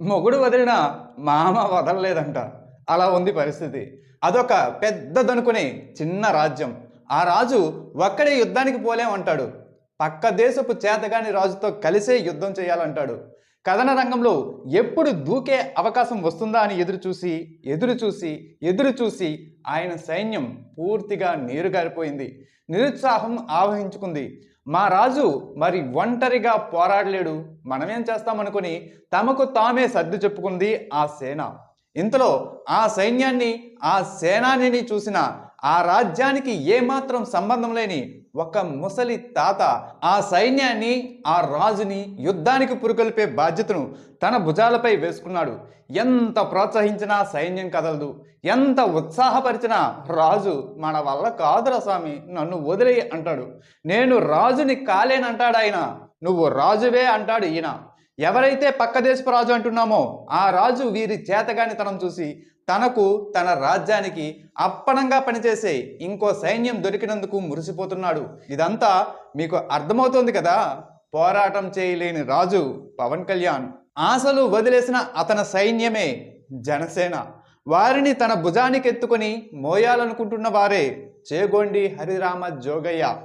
మొగుడు వదిలిన మామ వదలలేదంట. అలా ఉంది పరిస్థితి. అదొక పెద్దదనుకునే చిన్న రాజ్యం. ఆ రాజు ఒక్కడే యుద్ధానికి పోలేమంటాడు పక్క దేశపు చేతగాని రాజుతో కలిసే యుద్ధం చేయాలంటాడు. కథన రంగంలో ఎప్పుడు దూకే అవకాశం వస్తుందా అని ఎదురు చూసి ఎదురు చూసి ఎదురు చూసి ఆయన సైన్యం పూర్తిగా నీరుగారిపోయింది. నిరుత్సాహం ఆవహించుకుంది. మా రాజు మరి ఒంటరిగా పోరాడలేడు. మనమేం చేస్తామనుకుని తమకు తామే సర్ది చెప్పుకుంది ఆ సేన. ఇంతలో ఆ సైన్యాన్ని ఆ సేనానిని చూసిన ఆ రాజ్యానికి ఏమాత్రం సంబంధం లేని ఒక ముసలి తాత ఆ సైన్యాన్ని ఆ రాజుని యుద్ధానికి పురుకొల్పే బాధ్యతను తన భుజాలపై వేసుకున్నాడు. ఎంత ప్రోత్సహించినా సైన్యం కదలదు. ఎంత ఉత్సాహపరిచినా రాజు మన వల్ల కాదురా స్వామి నన్ను వదిలేయి అంటాడు. నేను రాజుని కాలేనంటాడు ఆయన. నువ్వు రాజువే అంటాడు ఈయన. ఎవరైతే పక్క దేశపు రాజు అంటున్నామో ఆ రాజు వీరి చేతగానితనం చూసి తనకు తన రాజ్యానికి అప్పనంగా పనిచేసే ఇంకో సైన్యం దొరికినందుకు మురిసిపోతున్నాడు. ఇదంతా మీకు అర్థమవుతోంది కదా? పోరాటం చేయలేని రాజు పవన్ కళ్యాణ్. ఆశలు వదిలేసిన అతని సైన్యమే జనసేన. వారిని తన భుజానికి ఎత్తుకొని మోయాలనుకుంటున్న వారే చేగొండి హరిరామ జోగయ్య.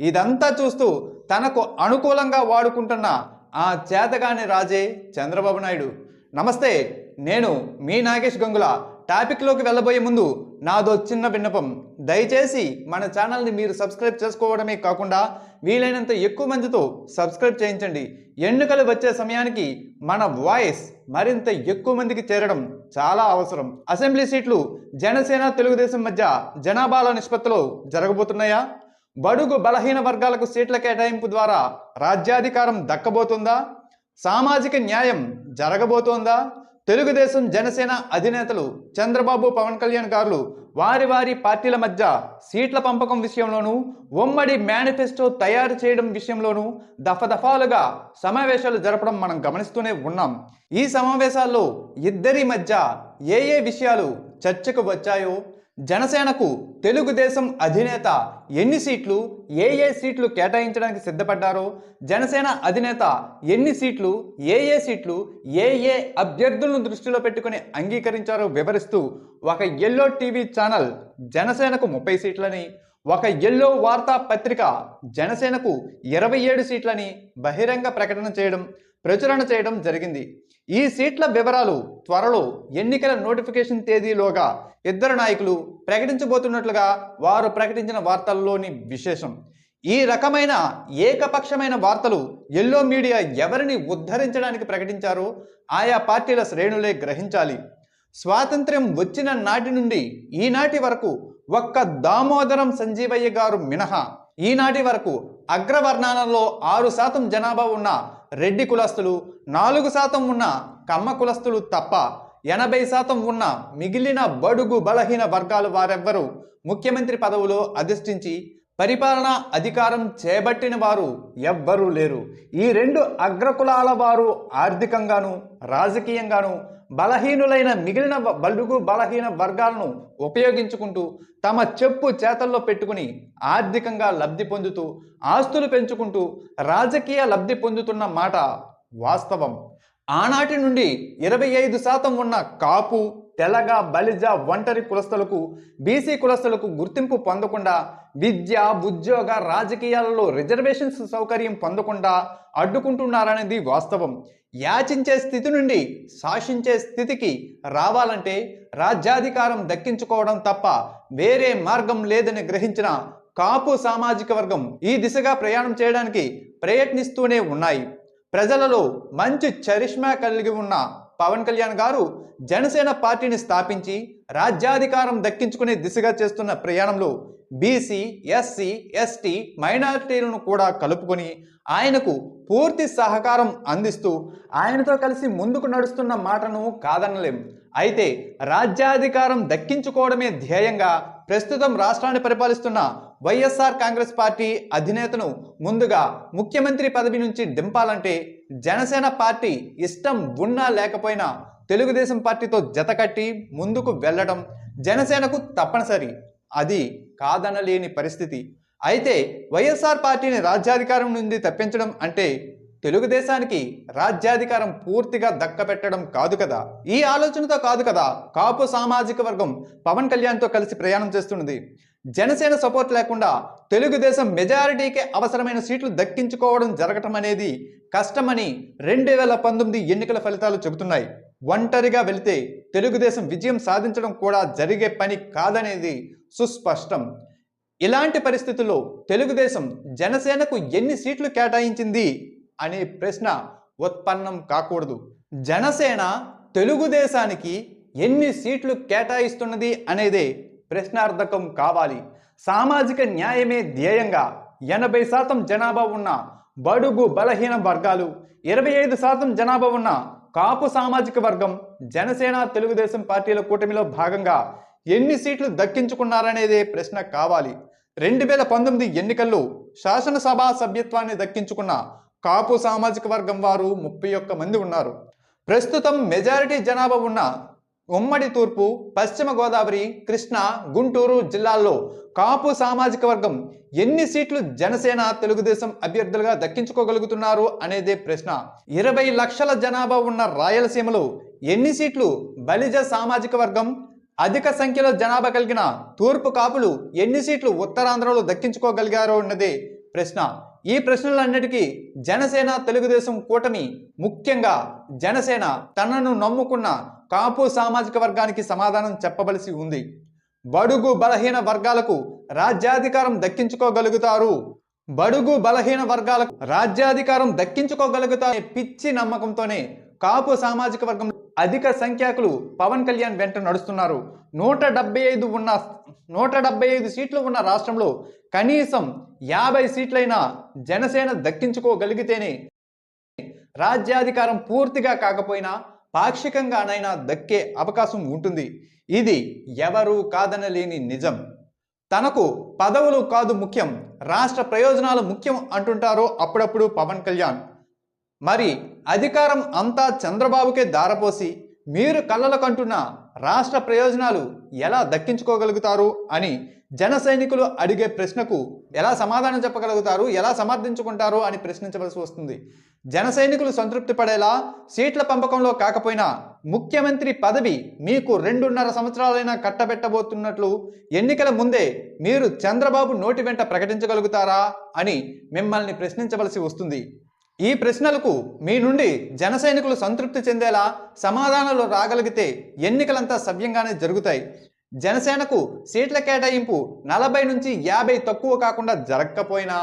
ఇదంతా చూస్తూ తనకు అనుకూలంగా వాడుకుంటున్న ఆ చేతగాని రాజే చంద్రబాబు నాయుడు. నమస్తే నేను మీ నాగేష్ గంగుల. టాపిక్లోకి వెళ్ళబోయే ముందు నాదో చిన్న విన్నపం. దయచేసి మన ఛానల్ని మీరు సబ్స్క్రైబ్ చేసుకోవడమే కాకుండా వీలైనంత ఎక్కువ మందితో సబ్స్క్రైబ్ చేయించండి. ఎన్నికలు వచ్చే సమయానికి మన వాయిస్ మరింత ఎక్కువ మందికి చేరడం చాలా అవసరం. అసెంబ్లీ సీట్లు జనసేన తెలుగుదేశం మధ్య జనాభాల నిష్పత్తిలో జరగబోతున్నాయా? బడుగు బలహీన వర్గాలకు సీట్ల కేటాయింపు ద్వారా రాజ్యాధికారం దక్కబోతుందా? సామాజిక న్యాయం జరగబోతోందా? తెలుగుదేశం జనసేన అధినేతలు చంద్రబాబు పవన్ కళ్యాణ్ గారు వారి వారి పార్టీల మధ్య సీట్ల పంపకం విషయంలోనూ ఉమ్మడి మేనిఫెస్టో తయారు చేయడం విషయంలోనూ దఫదఫాలుగా సమావేశాలు జరపడం మనం గమనిస్తూనే ఉన్నాం. ఈ సమావేశాల్లో ఇద్దరి మధ్య ఏ ఏ విషయాలు చర్చకు వచ్చాయో జనసేనకు తెలుగుదేశం అధినేత ఎన్ని సీట్లు ఏ ఏ సీట్లు కేటాయించడానికి సిద్ధపడ్డారో జనసేన అధినేత ఎన్ని సీట్లు ఏ ఏ సీట్లు ఏ ఏ అభ్యర్థులను దృష్టిలో పెట్టుకుని అంగీకరించారో వివరిస్తూ ఒక ఎల్లో టీవీ ఛానల్ జనసేనకు ముప్పై సీట్లని ఒక ఎల్లో వార్తా పత్రిక జనసేనకు ఇరవై ఏడు సీట్లని బహిరంగ ప్రకటన చేయడం ప్రచురణ చేయడం జరిగింది. ఈ సీట్ల వివరాలు త్వరలో ఎన్నికల నోటిఫికేషన్ తేదీలోగా ఇద్దరు నాయకులు ప్రకటించబోతున్నట్లుగా వారు ప్రకటించిన వార్తల్లోని విశేషం. ఈ రకమైన ఏకపక్షమైన వార్తలు ఎల్లో మీడియా ఎవరిని ఉద్ధరించడానికి ప్రకటించారో ఆయా పార్టీల శ్రేణులే గ్రహించాలి. స్వాతంత్ర్యం వచ్చిన నాటి నుండి ఈనాటి వరకు ఒక్క దామోదరం సంజీవయ్య గారు మినహా. ఈనాటి వరకు అగ్రవర్ణాలలో ఆరు శాతం జనాభా ఉన్న రెడ్డి కులస్తులు నాలుగు శాతం ఉన్న కమ్మ కులస్తులు తప్ప ఎనభై శాతం ఉన్న మిగిలిన బడుగు బలహీన వర్గాలు వారెవ్వరూ ముఖ్యమంత్రి పదవులో అధిష్ఠించి పరిపాలన అధికారం చేపట్టిన వారు ఎవ్వరూ లేరు. ఈ రెండు అగ్రకులాల వారు ఆర్థికంగాను రాజకీయంగాను బలహీనులైన మిగిలిన బలుగు బలహీన వర్గాలను ఉపయోగించుకుంటూ తమ చెప్పు చేతల్లో పెట్టుకుని ఆర్థికంగా లబ్ధి పొందుతూ ఆస్తులు పెంచుకుంటూ రాజకీయ లబ్ధి పొందుతున్న మాట వాస్తవం. ఆనాటి నుండి ఇరవై ఐదు శాతం ఉన్న కాపు తెలగ బలిజ ఒంటరి కులస్తులకు బీసీ కులస్తులకు గుర్తింపు పొందకుండా విద్య ఉద్యోగ రాజకీయాలలో రిజర్వేషన్స్ సౌకర్యం పొందకుండా అడ్డుకుంటున్నారనేది వాస్తవం. యాచించే స్థితి నుండి శాసించే స్థితికి రావాలంటే రాజ్యాధికారం దక్కించుకోవడం తప్ప వేరే మార్గం లేదని గ్రహించిన కాపు సామాజిక వర్గం ఈ దిశగా ప్రయాణం చేయడానికి ప్రయత్నిస్తూనే ఉన్నాయి. ప్రజలలో మంచి చరిష్మా కలిగి ఉన్న పవన్ కళ్యాణ్ గారు జనసేన పార్టీని స్థాపించి రాజ్యాధికారం దక్కించుకునే దిశగా చేస్తున్న ప్రయాణంలో బీసీ ఎస్సీ ఎస్టీ మైనారిటీలను కూడా కలుపుకొని ఆయనకు పూర్తి సహకారం అందిస్తూ ఆయనతో కలిసి ముందుకు నడుస్తున్న మాటను కాదనలేం. అయితే రాజ్యాధికారం దక్కించుకోవడమే ధ్యేయంగా ప్రస్తుతం రాష్ట్రాన్ని పరిపాలిస్తున్న వైఎస్ఆర్ కాంగ్రెస్ పార్టీ అధినేతను ముందుగా ముఖ్యమంత్రి పదవి నుంచి దింపాలంటే జనసేన పార్టీ ఇష్టం ఉన్నా లేకపోయినా తెలుగుదేశం పార్టీతో జతకట్టి ముందుకు వెళ్ళడం జనసేనకు తప్పనిసరి. అది కాదనలేని పరిస్థితి. అయితే వైఎస్ఆర్ పార్టీని రాజ్యాధికారం నుండి తప్పించడం అంటే తెలుగుదేశానికి రాజ్యాధికారం పూర్తిగా దక్కపెట్టడం కాదు కదా. ఈ ఆలోచనతో కాదు కదా కాపు సామాజిక వర్గం పవన్ కళ్యాణ్తో కలిసి ప్రయాణం చేస్తున్నది. జనసేన సపోర్ట్ లేకుండా తెలుగుదేశం మెజారిటీకి అవసరమైన సీట్లు దక్కించుకోవడం జరగటం అనేది కష్టమని రెండు వేల పంతొమ్మిది ఎన్నికల ఫలితాలు చెబుతున్నాయి. ఒంటరిగా వెళితే తెలుగుదేశం విజయం సాధించడం కూడా జరిగే పని కాదనేది సుస్పష్టం. ఇలాంటి పరిస్థితుల్లో తెలుగుదేశం జనసేనకు ఎన్ని సీట్లు కేటాయించింది అనే ప్రశ్న ఉత్పన్నం కాకూడదు. జనసేన తెలుగుదేశానికి ఎన్ని సీట్లు కేటాయిస్తున్నది అనేదే ప్రశ్నార్థకం కావాలి. సామాజిక న్యాయమే ధ్యేయంగా ఎనభై శాతం జనాభా ఉన్న బడుగు బలహీన వర్గాలు. ఇరవై ఐదు శాతం జనాభా ఉన్న కాపు సామాజిక వర్గం జనసేన తెలుగుదేశం పార్టీల కూటమిలో భాగంగా ఎన్ని సీట్లు దక్కించుకున్నారనేదే ప్రశ్న కావాలి. రెండు వేల పంతొమ్మిది ఎన్నికల్లో శాసనసభ సభ్యత్వాన్ని దక్కించుకున్న కాపు సామాజిక వర్గం వారు ముప్పై ఒక్క మంది ఉన్నారు. ప్రస్తుతం మెజారిటీ జనాభా ఉన్న ఉమ్మడి తూర్పు పశ్చిమ గోదావరి కృష్ణా గుంటూరు జిల్లాల్లో కాపు సామాజిక వర్గం ఎన్ని సీట్లు జనసేన తెలుగుదేశం అభ్యర్థులుగా దక్కించుకోగలుగుతున్నారు అనేదే ప్రశ్న. ఇరవై లక్షల జనాభా ఉన్న రాయలసీమలో ఎన్ని సీట్లు బలిజ సామాజిక వర్గం? అధిక సంఖ్యలో జనాభా కలిగిన తూర్పు కాపులు ఎన్ని సీట్లు ఉత్తరాంధ్రలో దక్కించుకోగలిగారో ఉన్నదే ప్రశ్న. ఈ ప్రశ్నలన్నిటికీ జనసేన తెలుగుదేశం కూటమి ముఖ్యంగా జనసేన తనను నమ్ముకున్న కాపు సామాజిక వర్గానికి సమాధానం చెప్పవలసి ఉంది. బడుగు బలహీన వర్గాలకు రాజ్యాధికారం దక్కించుకోగలుగుతారు. బడుగు బలహీన వర్గాలకు రాజ్యాధికారం దక్కించుకోగలుగుతారు పిచ్చి నమ్మకంతోనే కాపు సామాజిక వర్గం అధిక సంఖ్యాకులు పవన్ కళ్యాణ్ వెంట నడుస్తున్నారు. నూట డెబ్బై ఐదు ఉన్న నూట డెబ్బై ఐదు సీట్లు ఉన్న రాష్ట్రంలో కనీసం యాభై సీట్లైనా జనసేన దక్కించుకోగలిగితేనే రాజ్యాధికారం పూర్తిగా కాకపోయినా పాక్షికంగానైనా దక్కే అవకాశం ఉంటుంది. ఇది ఎవరూ కాదనలేని నిజం. తనకు పదవులు కాదు ముఖ్యం. రాష్ట్ర ప్రయోజనాలు ముఖ్యం అంటుంటారో అప్పుడప్పుడు పవన్ కళ్యాణ్. మరి అధికారం అంతా చంద్రబాబుకే దారపోసి మీరు కళ్ళల కంటున్న రాష్ట్ర ప్రయోజనాలు ఎలా దక్కించుకోగలుగుతారు అని జన సైనికులు అడిగే ప్రశ్నకు ఎలా సమాధానం చెప్పగలుగుతారు ఎలా సమర్థించుకుంటారు అని ప్రశ్నించవలసి వస్తుంది. జన సైనికులు సంతృప్తి పడేలా సీట్ల పంపకంలో కాకపోయినా ముఖ్యమంత్రి పదవి మీకు రెండున్నర సంవత్సరాలైనా కట్టబెట్టబోతున్నట్లు ఎన్నికల ముందే మీరు చంద్రబాబు నోటి వెంట ప్రకటించగలుగుతారా అని మిమ్మల్ని ప్రశ్నించవలసి వస్తుంది. ఈ ప్రశ్నలకు మీ నుండి జన సైనికులు సంతృప్తి చెందేలా సమాధానాలు రాగలిగితే ఎన్నికలంతా సవ్యంగానే జరుగుతాయి. జనసేనకు సీట్ల కేటాయింపు నలభై నుంచి యాభై తక్కువ కాకుండా జరగకపోయినా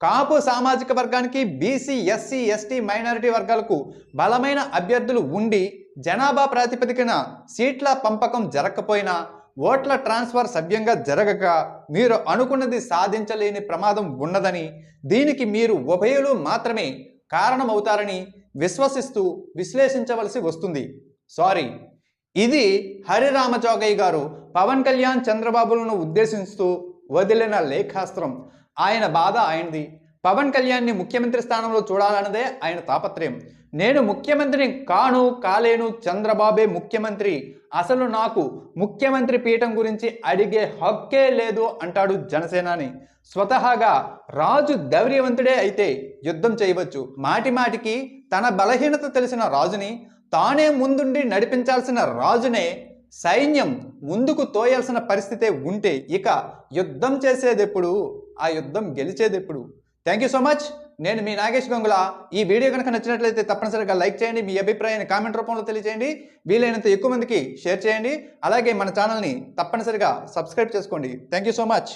కాపు సామాజిక వర్గానికి బీసీ ఎస్సీ ఎస్టీ మైనారిటీ వర్గాలకు బలమైన అభ్యర్థులు ఉండి జనాభా ప్రాతిపదికన సీట్ల పంపకం జరగకపోయినా ఓట్ల ట్రాన్స్ఫర్ సవ్యంగా జరగక మీరు అనుకున్నది సాధించలేని ప్రమాదం ఉన్నదని దీనికి మీరు ఉభయులు మాత్రమే కారణమవుతారని విశ్వసిస్తూ విశ్లేషించవలసి వస్తుంది. సారీ. ఇది హరిరామచౌగయ్య గారు పవన్ కళ్యాణ్ చంద్రబాబులను ఉద్దేశిస్తూ వదిలిన లేఖాస్త్రం. ఆయన బాధ ఆయనది. పవన్ కళ్యాణ్ని ముఖ్యమంత్రి స్థానంలో చూడాలన్నదే ఆయన తాపత్రయం. నేను ముఖ్యమంత్రిని కాను కాలేను చంద్రబాబే ముఖ్యమంత్రి. అసలు నాకు ముఖ్యమంత్రి పీఠం గురించి అడిగే హక్కే లేదు అంటాడు జనసేనాని. స్వతహాగా రాజు ధైర్యవంతుడే అయితే యుద్ధం చేయవచ్చు. మాటి మాటికి తన బలహీనత తెలిసిన రాజుని తానే ముందుండి నడిపించాల్సిన రాజునే సైన్యం ముందుకు తోయాల్సిన పరిస్థితే ఉంటే ఇక యుద్ధం చేసేదెప్పుడు? ఆ యుద్ధం గెలిచేదెప్పుడు? థ్యాంక్ యూ సో మచ్ నేను మీ నాగేష్ గంగుల. ఈ వీడియో కనుక నచ్చినట్లయితే తప్పనిసరిగా లైక్ చేయండి మీ అభిప్రాయాన్ని కామెంట్ రూపంలో తెలియజేయండి. వీలైనంత ఎక్కువ మందికి షేర్ చేయండి. అలాగే మన ఛానల్ని తప్పనిసరిగా సబ్స్క్రైబ్ చేసుకోండి. Thank you so much